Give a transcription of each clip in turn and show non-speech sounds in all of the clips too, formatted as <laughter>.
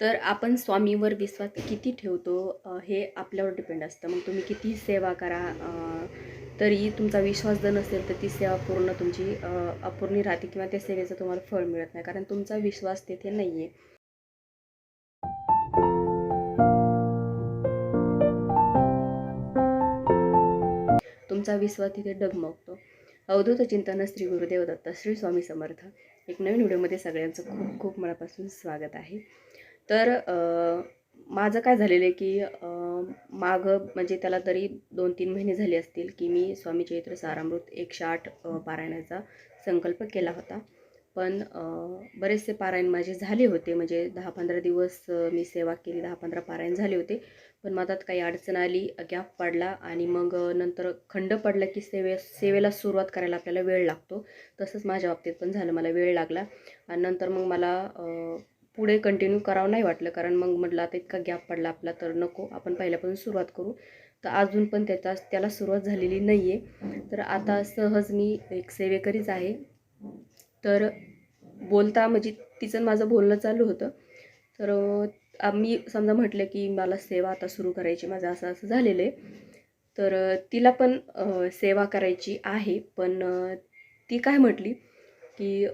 तर आपण स्वामीवर विश्वास किती ठेवतो हे आपल्यावर डिपेंड असतं. मग तुम्ही किती सेवा करा तरी तुमचा विश्वास जर नसेल तर ती सेवा पूर्ण तुमची अपूर्णी अपूर्ण राहते किंवा त्या सेवेचं तुम्हाला फळ मिळत नाही. कारण तुमचा विश्वास तेथे नाही आहे तुमचा विश्वास तिथे डगमगतो. अवधूत चिंतन श्री गुरुदेव दत्त श्री स्वामी समर्थ. एक नवीन व्हिडिओमध्ये सगळ्यांचं खूप खूप मनापासून स्वागत आहे. तर माझं काय झालेलं आहे की मागं म्हणजे त्याला तरी दोन तीन महिने झाले असतील की मी स्वामी चैत्र सारामृत एकशे आठ पारायणाचा संकल्प केला होता. पण बरेचसे पारायण माझे झाले होते. म्हणजे दहा पंधरा दिवस मी सेवा केली दहा पंधरा पारायण झाले होते. पण मधात काही अडचण आली गॅप पडला आणि मग नंतर खंड पडला की सेवे सेवेला सुरुवात करायला आपल्याला वेळ लागतो. तसंच माझ्या बाबतीत पण झालं. मला वेळ लागला. आणि नंतर मग मला पुढे कंटिन्यू करावं नाही वाटलं. कारण मग म्हटलं आता इतका गॅप पडला आपला तर नको आपण पहिल्यापासून सुरुवात करू. तर अजून पण त्याचा त्याला सुरुवात झालेली नाही आहे तर आता सहज मी एक सेवेकरीच आहे. तर बोलता म्हणजे तिचं माझं बोलणं चालू होतं. तर मी समजा म्हटलं की मला सेवा आता सुरू करायची माझं असं असं झालेलं आहे. तर तिला पण सेवा करायची आहे. पण ती काय म्हटली? की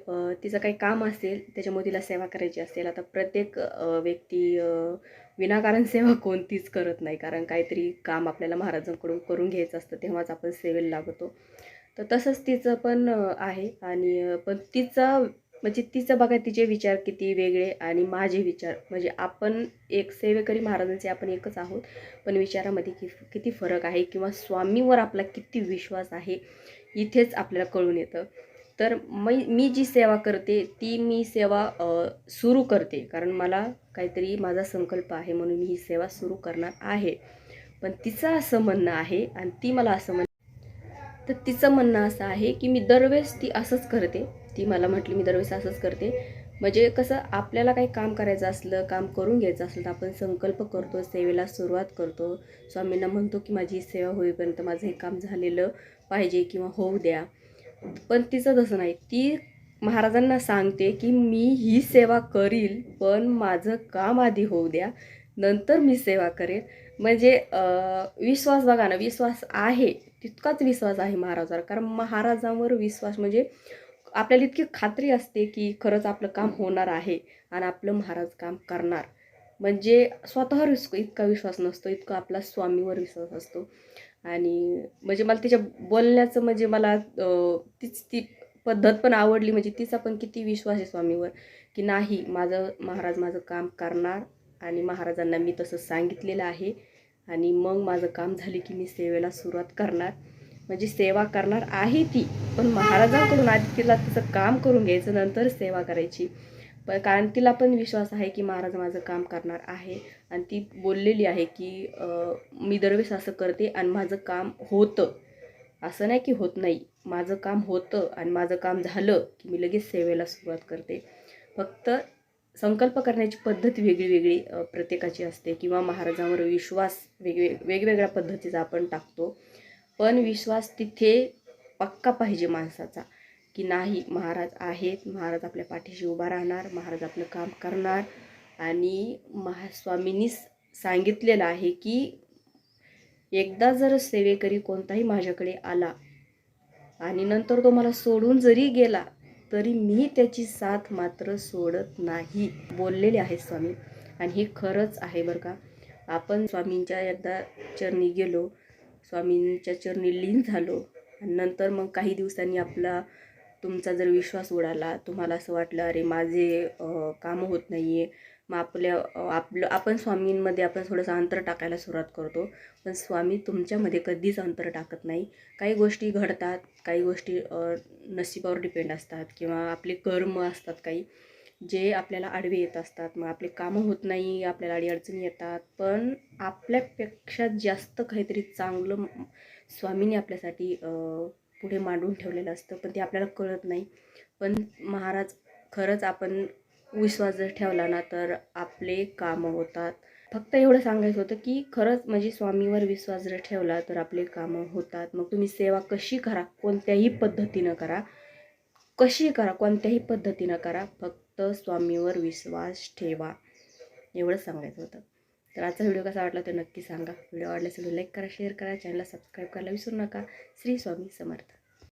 तिचं काही काम असेल त्याच्यामुळे तिला सेवा करायची असेल. आता प्रत्येक व्यक्ती विनाकारण सेवा <laughs> कोणतीच करत नाही. कारण काहीतरी काम आपल्याला महाराजांकडून करून घ्यायचं असतं तेव्हाच आपण सेवेला लागतो. तर तसंच तिचं पण आहे. आणि पण तिचं म्हणजे तिचं बघा तिचे विचार किती वेगळे आणि माझे विचार. म्हणजे आपण एक सेवेकरी महाराजांचे आपण एकच आहोत पण विचारामध्ये कि किती फरक आहे किंवा स्वामीवर आपला किती विश्वास आहे इथेच आपल्याला कळून येतं. तर मी मी जी सेवा करते ती मी सेवा सुरू करते. कारण मला काहीतरी माझा संकल्प आहे म्हणून मी ही सेवा सुरू करणार आहे. पण तिचं असं म्हणणं आहे आणि ती मला असं म्हण तर तिचं म्हणणं असं आहे की मी दरवेळेस ती असंच करते. ती मला म्हटली मी दरवेळेस असंच करते. म्हणजे कसं आपल्याला काही काम करायचं असलं काम करून घ्यायचं असलं तर आपण संकल्प करतो सेवेला सुरुवात करतो. स्वामींना म्हणतो की माझी सेवा होईपर्यंत माझं हे काम झालेलं पाहिजे किंवा होऊ द्या. पण तिचं तसं नाही. ती महाराजांना सांगते की मी ही सेवा करील पण माझं काम आधी होऊ द्या नंतर मी सेवा करेल म्हणजे विश्वास बघा ना विश्वास आहे. तितकाच विश्वास आहे महाराजावर. कारण महाराजांवर विश्वास म्हणजे आपल्याला इतकी खात्री असते की खरंच आपलं काम होणार आहे आणि आपलं महाराज काम करणार. म्हणजे स्वतःवर इतका विश्वास नसतो इतका आपला स्वामीवर विश्वास असतो. आणि म्हणजे मला तिच्या बोलण्याचं म्हणजे मला तीच ती पद्धत पण आवडली. म्हणजे तिचा पण किती विश्वास आहे स्वामीवर की नाही माझं महाराज माझं काम करणार आणि महाराजांना मी तसं सांगितलेलं आहे आणि मग माझं काम झाले की मी सेवेला सुरुवात करणार. म्हणजे सेवा करणार आहे ती पण महाराजांकडून आधी तिला तिचं काम करून घ्यायचं नंतर सेवा करायची. पण कारण तिला पण विश्वास आहे की महाराज माझं काम करणार आहे. आणि ती बोललेली आहे की मी दरवेळेस असं करते आणि माझं काम होतं. असं नाही की होत नाही. माझं काम होतं आणि माझं काम झालं की मी लगेच सेवेला सुरुवात करते. फक्त संकल्प करण्याची पद्धत वेगळी वेगळी प्रत्येकाची असते किंवा महाराजांवर विश्वास वेगवेग वेगवेगळ्या पद्धतीचा आपण टाकतो. पण विश्वास तिथे पक्का पाहिजे माणसाचा. की नाही महाराज आहेत. महाराज आपल्या पाठीशी उभा राहणार महाराज आपलं काम करणार. आणि महास्वामींनी सांगितलेलं आहे की एकदा जर सेवेकरी कोणताही माझ्याकडे आला आणि नंतर तो मला सोडून जरी गेला तरी मी त्याची साथ मात्र सोडत नाही बोललेले आहेत स्वामी. आणि हे खरंच आहे बरं का. आपण स्वामींच्या एकदा चरणी गेलो स्वामींच्या चरणी लीन झालो. आणि नंतर मग काही दिवसांनी आपला तुमचा जर विश्वास उडाला तुम्हाला असं वाटलं अरे माझे कामं होत नाही आहे मग आपल्या आपलं आपण स्वामींमध्ये आपण थोडंसं अंतर टाकायला सुरुवात करतो. पण स्वामी तुमच्यामध्ये कधीच अंतर टाकत नाही. काही गोष्टी घडतात काही गोष्टी नशिबावर डिपेंड असतात किंवा आपले कर्म असतात काही जे आपल्याला आडवे येत असतात. मग आपले कामं होत नाही आपल्याला अडीअडचणी येतात. पण आपल्यापेक्षा जास्त काहीतरी चांगलं स्वामीने आपल्यासाठी पुढे मांडून ठेवलेलं असतं पण ते आपल्याला कळत नाही. पण महाराज खरंच आपण विश्वास जर ठेवला ना तर आपले कामं होतात. फक्त एवढं सांगायचं होतं की खरंच म्हणजे स्वामीवर विश्वास जर ठेवला तर आपले कामं होतात. मग तुम्ही सेवा कशी करा कोणत्याही पद्धतीनं करा. कशी करा कोणत्याही पद्धतीनं करा फक्त स्वामीवर विश्वास ठेवा. एवढं सांगायचं होतं. तर आजचा व्हिडिओ कसा वाटला तो नक्की सांगा. व्हिडिओ आवडल्यास असेल लाईक करा शेअर करा चॅनलला सबस्क्राईब करायला विसरू नका. श्री स्वामी समर्थ.